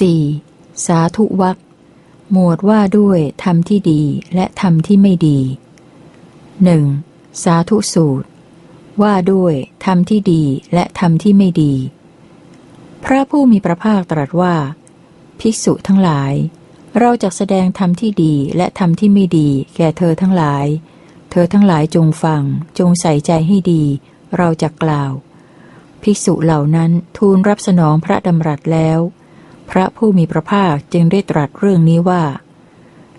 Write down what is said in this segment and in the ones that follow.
4. สาธุวักหมวดว่าด้วยธรรมที่ดีและธรรมที่ไม่ดี 1. สาธุสูตร ว่าด้วยธรรมที่ดีและธรรมที่ไม่ดี พระผู้มีพระภาคตรัสว่า ภิกษุทั้งหลาย เราจะแสดงธรรมที่ดีและธรรมที่ไม่ดี แก่เธอทั้งหลาย เธอทั้งหลายจงฟัง จงใส่ใจให้ดี เราจะกล่าว ภิกษุเหล่านั้นทูลรับสนองพระดำรัสแล้ว พระผู้มีพระภาคจึงได้ตรัสเรื่องนี้ว่า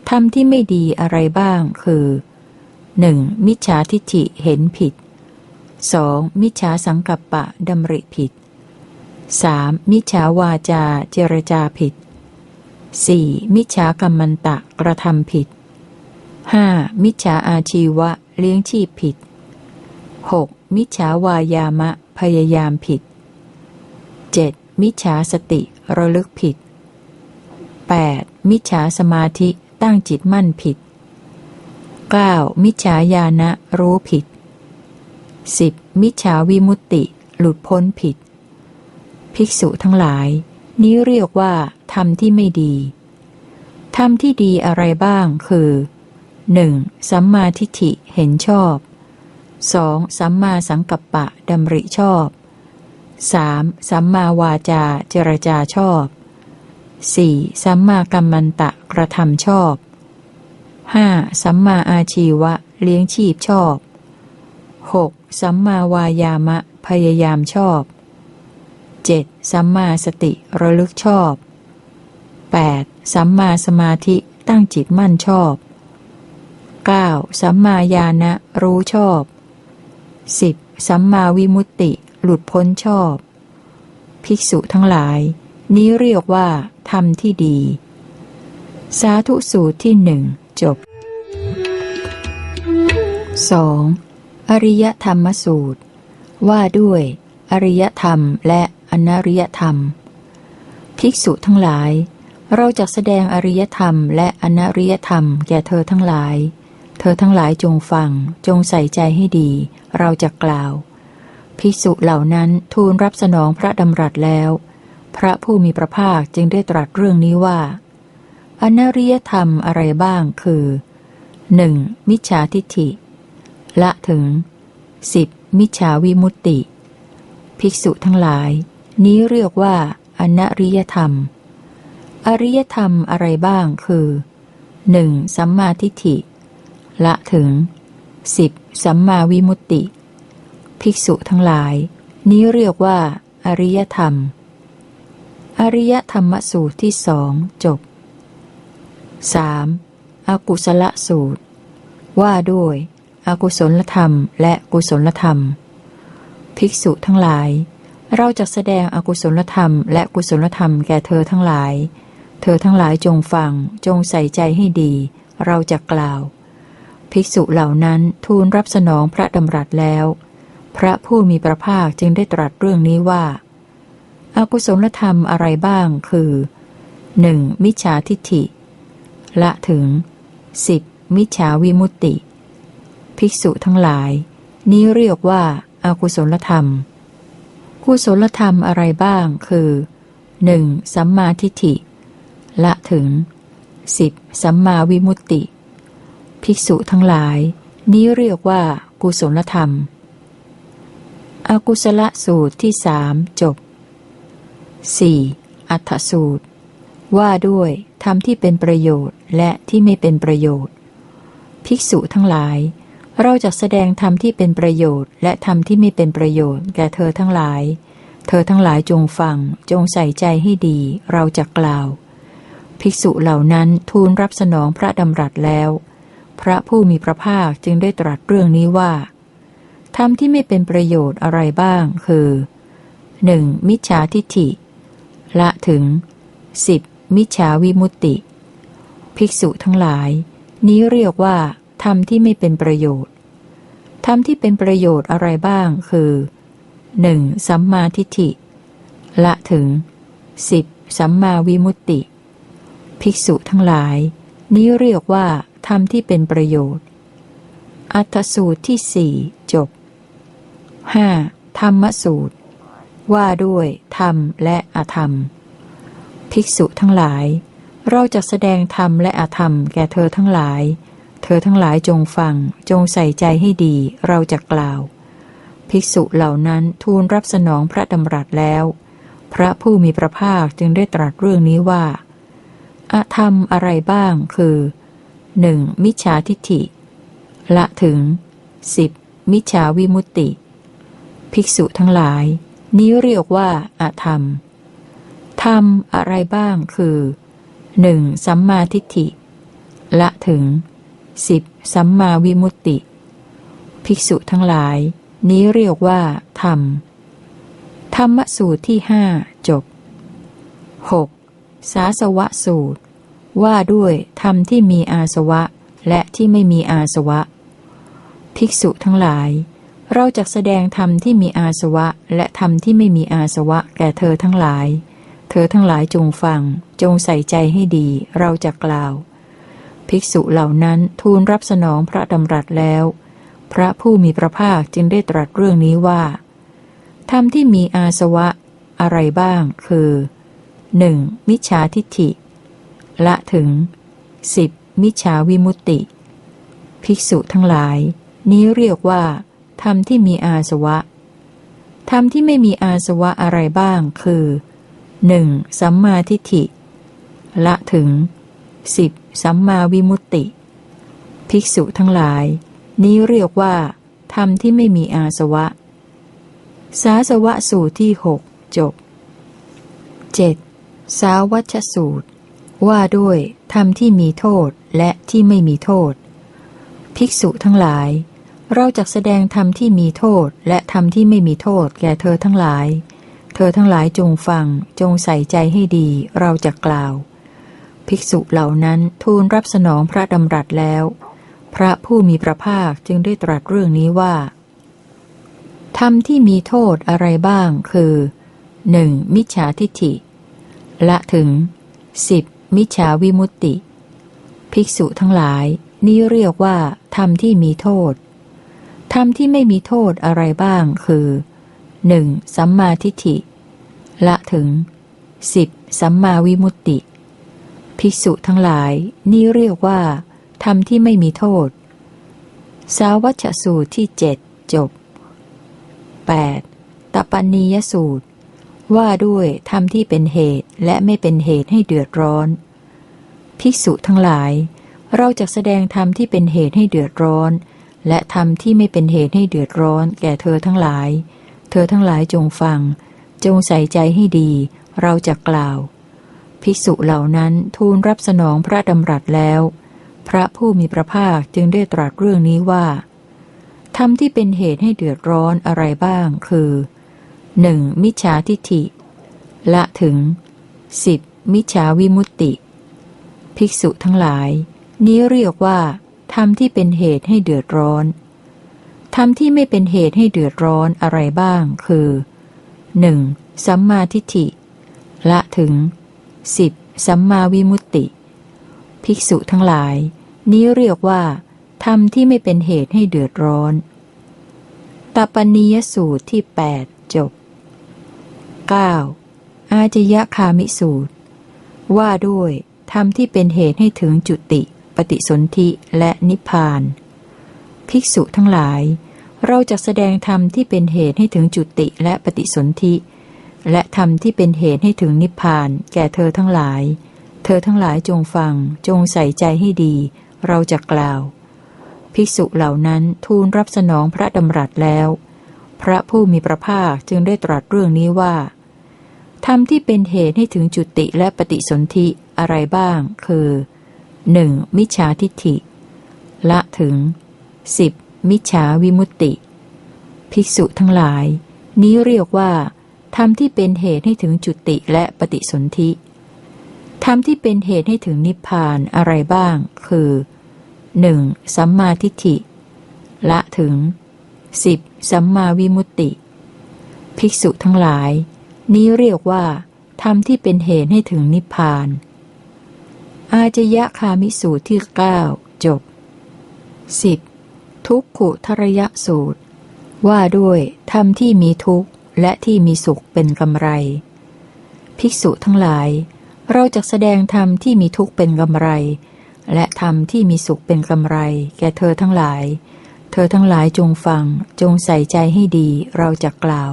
ธรรมที่ไม่ดีอะไรบ้างคือ 1. มิจฉาทิฏฐิเห็นผิด 2. มิจฉาสังกัปปะดำริผิด 3. มิจฉาวาจาเจรจาผิด 4. มิจฉากรรมันตะกระทำผิด 5. มิจฉาอาชีวะเลี้ยงชีพผิด 6. มิจฉาวายามะพยายามผิด 7. มิจฉาสติ ระลึกผิด 8. มิจฉาสมาธิตั้งจิตมั่นผิด 9. มิจฉาญาณะรู้ผิด 10. มิจฉาวิมุตติ หลุดพ้นผิด ภิกษุทั้งหลาย นี้เรียกว่าธรรมที่ไม่ดีธรรมที่ดีอะไรบ้างคือ 1. สัมมาทิฏฐิเห็นชอบ 2. สัมมาสังกัปปะดำริชอบ 3. สัมมาวาจาเจรจาชอบ 4. สัมมากัมมันตะกระทำชอบ 5. สัมมาอาชีวะเลี้ยงชีพชอบ 6. สัมมาวายามะพยายามชอบ 7. สัมมาสติระลึกชอบ 8. สัมมาสมาธิตั้งจิตมั่นชอบ 9. สัมมาญาณะรู้ชอบ 10. สัมมาวิมุตติ หลุดพ้นชอบ ภิกษุทั้งหลาย นี้เรียกว่าธรรมที่ดี สาธุสูตรที่หนึ่งจบ 2. อริยธรรมสูตร ว่าด้วย อริยธรรมและอนริยธรรม ภิกษุทั้งหลาย เราจะแสดงอริยธรรมและอนริยธรรมแก่เธอทั้งหลาย เธอทั้งหลายจงฟัง จงใส่ใจให้ดี เราจะกล่าว ภิกษุเหล่านั้นทูลรับสนองพระดำรัสแล้ว พระผู้มีพระภาคจึงได้ตรัสเรื่องนี้ว่า อนริยธรรมอะไรบ้างคือ 1. มิจฉาทิฏฐิ ละถึง 10. มิจฉาวิมุตติ ภิกษุทั้งหลาย นี้เรียกว่าอนริยธรรม อริยธรรมอะไรบ้างคือ 1. สัมมาทิฏฐิ ละถึง 10. สัมมาวิมุตติ ภิกษุทั้งหลาย นี้เรียกว่า อริยธรรม อริยธรรมสูตรที่สองจบ 3. อากุศลสูตร ว่าด้วยอกุศลธรรมและกุศลธรรม ภิกษุทั้งหลาย เราจะแสดงอกุศลธรรมและกุศลธรรมแก่เธอทั้งหลาย เธอทั้งหลายจงฟังจงใส่ใจให้ดี เราจะกล่าว ภิกษุเหล่านั้นทูลรับสนองพระดำรัสแล้ว พระผู้มีพระภาคจึงได้ตรัสเรื่องนี้ว่าอากุศลธรรมอะไรบ้างคือ 1. มิจฉาทิฏฐิ ละถึง 10. มิจฉาวิมุตติ ภิกษุทั้งหลาย นี้เรียกว่าอากุศลธรรม กุศลธรรมอะไรบ้างคือ 1. สัมมาทิฏฐิ ละถึง 10. สัมมาวิมุตติ ภิกษุทั้งหลาย นี้เรียกว่ากุศลธรรม อกุศลสูตรที่สามจบ 4. อัฏฐสูตร ว่าด้วยธรรมที่เป็นประโยชน์และที่ไม่เป็นประโยชน์ ภิกษุทั้งหลาย เราจะแสดงธรรมที่เป็นประโยชน์ และธรรมที่ไม่เป็นประโยชน์แก่เธอทั้งหลาย เธอทั้งหลายจงฟัง จงใส่ใจให้ดี เราจะกล่าว ภิกษุเหล่านั้นทูลรับสนองพระดำรัสแล้ว พระผู้มีพระภาคจึงได้ตรัสเรื่องนี้ว่า ธรรมที่ไม่เป็นประโยชน์อะไรบ้าง คือ 1. มิจฉาทิฏฐิ ละถึง 10. มิจฉาวิมุตติ ภิกษุทั้งหลาย นี้เรียกว่า ธรรมที่ไม่เป็นประโยชน์ ธรรมที่เป็นประโยชน์อะไรบ้าง คือ 1. สัมมาทิฏฐิ ละถึง 10. สัมมาวิมุตติ ภิกษุทั้งหลาย นี้เรียกว่า ธรรมที่เป็นประโยชน์ อัตสูตรที่สี่จบ 5. ธรรมสูตร ว่าด้วย ธรรมและอธรรม ภิกษุทั้งหลาย เราจะแสดงธรรมและอธรรมแก่เธอทั้งหลาย เธอทั้งหลายจงฟัง จงใส่ใจให้ดี เราจะกล่าว ภิกษุเหล่านั้นทูลรับสนองพระดำรัสแล้ว พระผู้มีพระภาคจึงได้ตรัสเรื่องนี้ว่าอธรรมอะไรบ้างคือ 1. มิจฉาทิฏฐิ ละถึง 10. มิจฉาวิมุตติ ภิกษุทั้งหลาย นี้เรียกว่าอธรรม ธรรมอะไรบ้างคือ 1. สัมมาทิฏฐิ ละถึง 10. สัมมาวิมุตติ ภิกษุทั้งหลาย นี้เรียกว่า ธรรม ธรรมสูตรที่ห้าจบ 6. สาสวะสูตร ว่าด้วยธรรมที่มีอาสวะและที่ไม่มีอาสวะ ภิกษุทั้งหลาย เราจะแสดงธรรมที่มีอาสวะ และธรรมที่ไม่มีอาสวะ แก่เธอทั้งหลาย เธอทั้งหลายจงฟัง จงใส่ใจให้ดี เราจะกล่าว ภิกษุเหล่านั้นทูลรับสนองพระดำรัสแล้ว พระผู้มีพระภาคจึงได้ตรัสเรื่องนี้ว่า ธรรมที่มีอาสวะ อะไรบ้าง คือ 1. มิจฉาทิฏฐิ ละถึง 10. มิจฉาวิมุตติ ภิกษุทั้งหลาย นี้เรียกว่า ธรรมที่มีอาสวะ ธรรมที่ไม่มีอาสวะอะไรบ้างคือ 1. สัมมาทิฏฐิ ละถึง 10. สัมมาวิมุตติ ภิกษุทั้งหลาย นี้เรียกว่า ธรรมที่ไม่มีอาสวะ สาสวะสูตรที่หกจบ 7. สาวัชสูตร ว่าด้วยธรรมที่มีโทษและที่ไม่มีโทษ ภิกษุทั้งหลาย เราจะแสดงธรรมที่มีโทษและธรรมที่ไม่มีโทษแก่เธอทั้งหลาย เธอทั้งหลายจงฟัง จงใส่ใจให้ดี เราจะกล่าว ภิกษุเหล่านั้นทูลรับสนองพระดำรัสแล้ว พระผู้มีพระภาคจึงได้ตรัสเรื่องนี้ว่า ธรรมที่มีโทษอะไรบ้างคือ 1. มิจฉาทิฏฐิ ละถึง 10. มิจฉาวิมุตติ ภิกษุทั้งหลาย นี้เรียกว่าธรรมที่มีโทษ ธรรมที่ไม่มีโทษอะไรบ้างคือ 1. สัมมาทิฏฐิ ละถึง 10. สัมมาวิมุตติ ภิกษุทั้งหลายนี้เรียกว่าธรรมที่ไม่มีโทษ สาวัชสูตรที่เจ็ดจบ 8. ตปนียสูตร ว่าด้วยธรรมที่เป็นเหตุและไม่เป็นเหตุให้เดือดร้อน ภิกษุทั้งหลาย เราจะแสดงธรรมที่เป็นเหตุให้เดือดร้อน และธรรมที่ไม่เป็นเหตุให้เดือดร้อนแก่เธอทั้งหลาย เธอทั้งหลายจงฟัง จงใส่ใจให้ดี เราจะกล่าว ภิกษุเหล่านั้นทูลรับสนองพระดำรัสแล้ว พระผู้มีพระภาคจึงได้ตรัสเรื่องนี้ว่า ธรรมที่เป็นเหตุให้เดือดร้อนอะไรบ้าง คือ 1. มิจฉาทิฏฐิ ละถึง 10. มิจฉาวิมุตติ ภิกษุทั้งหลาย นี้เรียกว่า ธรรมที่เป็นเหตุให้เดือดร้อนธรรมที่ไม่เป็นเหตุให้เดือดร้อนอะไรบ้าง คือ 1. สัมมาทิฏฐิ ละถึง 10. สัมมาวิมุตติ ภิกษุทั้งหลาย นี้เรียกว่าธรรมที่ไม่เป็นเหตุให้เดือดร้อนตปนียสูตรที่ 8 จบ 9. อาจยคามิสูตร ว่าด้วยธรรมที่เป็นเหตุให้ถึงจุติ ปฏิสนธิและนิพพาน ภิกษุทั้งหลาย เราจะแสดงธรรมที่เป็นเหตุให้ถึงจุติและปฏิสนธิ และธรรมที่เป็นเหตุให้ถึงนิพพาน แก่เธอทั้งหลาย เธอทั้งหลายจงฟัง จงใส่ใจให้ดี เราจะกล่าว ภิกษุเหล่านั้นทูลรับสนองพระดำรัสแล้ว พระผู้มีพระภาคจึงได้ตรัสเรื่องนี้ว่าธรรมที่เป็นเหตุให้ถึงจุติและปฏิสนธิอะไรบ้าง คือ 1. มิจฉาทิฏฐิ ละถึง 10. มิจฉาวิมุตติ ภิกษุทั้งหลาย นี้เรียกว่าธรรมที่เป็นเหตุให้ถึงจุติและปฏิสนธิธรรมที่เป็นเหตุให้ถึงนิพพานอะไรบ้าง คือ 1. สัมมาทิฏฐิ ละถึง 10. สัมมาวิมุตติ ภิกษุทั้งหลาย นี้เรียกว่าธรรมที่เป็นเหตุให้ถึงนิพพาน อาจยะคามิสูตรที่9จบ 10. ทุกขุทรยสูตร ว่าด้วยธรรมที่มีทุกข์และที่มีสุขเป็นกำไร ภิกษุทั้งหลาย เราจะแสดงธรรมที่มีทุกข์เป็นกำไร และธรรมที่มีสุขเป็นกำไร แก่เธอทั้งหลาย เธอทั้งหลายจงฟังจงใส่ใจให้ดีเราจะกล่าว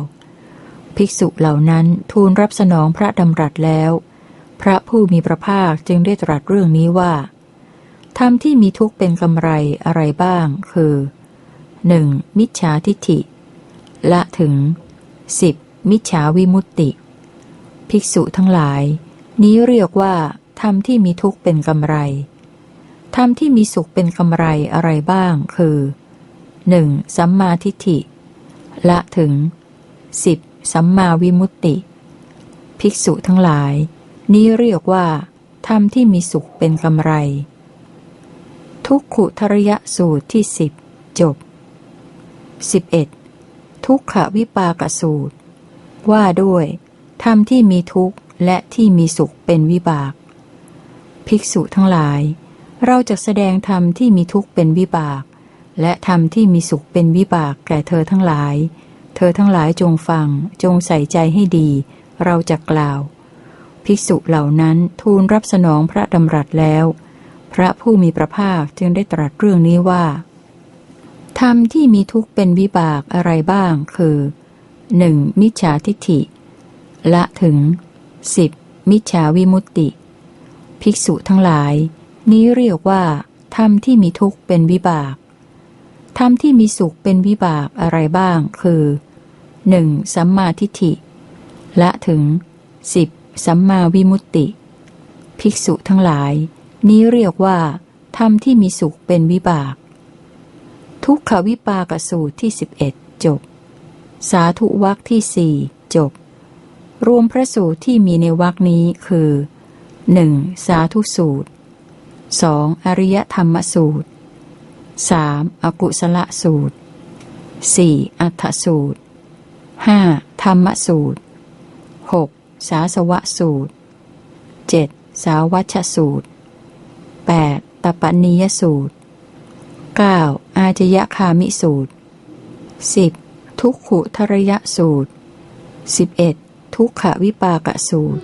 ภิกษุเหล่านั้นทูลรับสนองพระดำรัสแล้ว พระผู้มีพระภาคจึงได้ตรัสเรื่องนี้ว่าธรรมที่มีทุกข์เป็นกำไรอะไรบ้าง คือ 1. มิจฉาทิฏฐิ ละถึง 10. มิจฉาวิมุตติ ภิกษุทั้งหลาย นี้เรียกว่าธรรมที่มีทุกข์เป็นกำไรธรรมที่มีสุขเป็นกำไรอะไรบ้าง คือ 1. สัมมาทิฏฐิ ละถึง 10. สัมมาวิมุตติ ภิกษุทั้งหลาย นี้เรียกว่าธรรมที่มีสุขเป็นกำไร ทุกขุทรยสูตรที่สิบจบ 11. ทุกขวิปากสูตร ว่าด้วยธรรมที่มีทุกข์และที่มีสุขเป็นวิบาก ภิกษุทั้งหลาย เราจะแสดงธรรมที่มีทุกข์เป็นวิบาก และธรรมที่มีสุขเป็นวิบากแก่เธอทั้งหลาย เธอทั้งหลายจงฟัง จงใส่ใจให้ดี เราจะกล่าว ภิกษุเหล่านั้นทูลรับสนองพระดำรัสแล้ว พระผู้มีพระภาคจึงได้ตรัสเรื่องนี้ว่าธรรมที่มีทุกข์เป็นวิบากอะไรบ้าง คือ 1. มิจฉาทิฏฐิ ละถึง 10. มิจฉาวิมุตติ ภิกษุทั้งหลาย นี้เรียกว่าธรรมที่มีทุกข์เป็นวิบากธรรมที่มีสุขเป็นวิบากอะไรบ้าง คือ 1. สัมมาทิฏฐิ ละถึง 10. สัมมาวิมุตติ ภิกษุทั้งหลาย นี้เรียกว่าธรรมที่มีสุขเป็นวิบาก ทุกขวิปากสูตรที่11จบ สาธุวักที่สี่จบ รวมพระสูตรที่มีในวักนี้คือ 1. สาธุสูตร 2. อริยธรรมสูตร 3. อกุศลสูตร 4. อัฏฐสูตร 5. ธรรมสูตร 6. สาสวะสูตร 7. สาวัชสูตร 8. ตปนิยสูตร 9. อาจยคามิสูตร 10. ทุกขุทรยสูตร 11. ทุกขวิปากสูตร